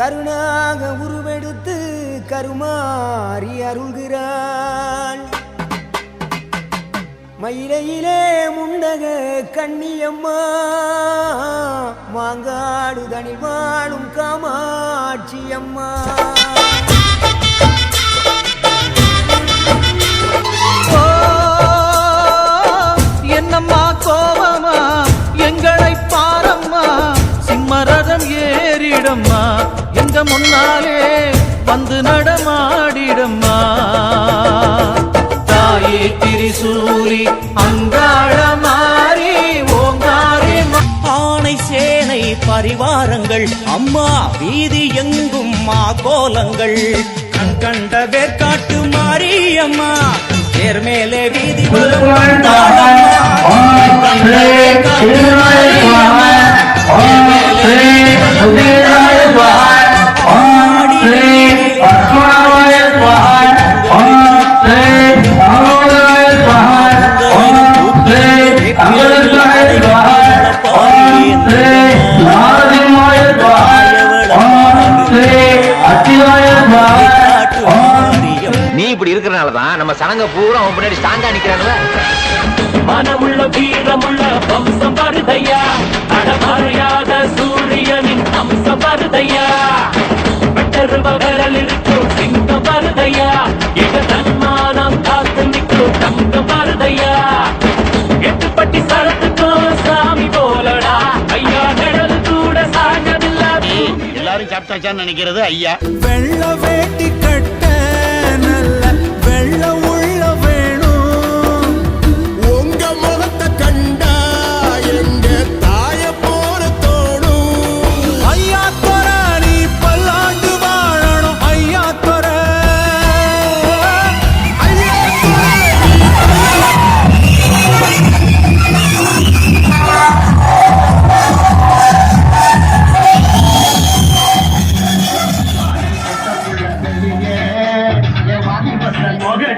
கருணாக உருவெடுத்து கருமாறி அருள்கிறாள். மயிலையிலே முண்டக கண்ணியம்மா மாங்காடு தனி வாழும் காமாட்சியம்மா. என்னம்மா கோபமா எங்களை பாரம்மா சிம்மரதம் ஏறிடம்மா. எங்க முன்னாலே வந்து நடமாடிடம்மா. தாயே திரிசூரி அங்காள மாறி ஓங்காரி ஆணை சேனை பரிவாரங்கள் அம்மா வீதி எங்கும் மா கோலங்கள் கண்கண்ட வேற்காட்டு மாரியம்மா தேர்மேலே வீதி இப்படி இருக்கிறனால தான் நம்ம சனங்க பூரா அவன் பின்னாடி ஸ்டாண்டா நிக்கிறானுவ மனமுள்ள வீரமுள்ள வம்சம் வருதையா அடமறையாத சூரியனின் அம்சம் வருதையா வெட்டருவ விரல் இருக்கும் சிங்கம் வருதையா எங்க தன்மானம் காத்து நிற்கும் தங்கம் வருதையா எட்டுப்பட்டி சரத்துக்கும் சாமி போலடா. ஐயா நிழல் கூட சாஞ்சதில்ல எல்லாரும் சாப்பிட்டாச்சான்னு நினைக்கிறது ஐயா. வெள்ள வேட்டி கட்ட வெள்ள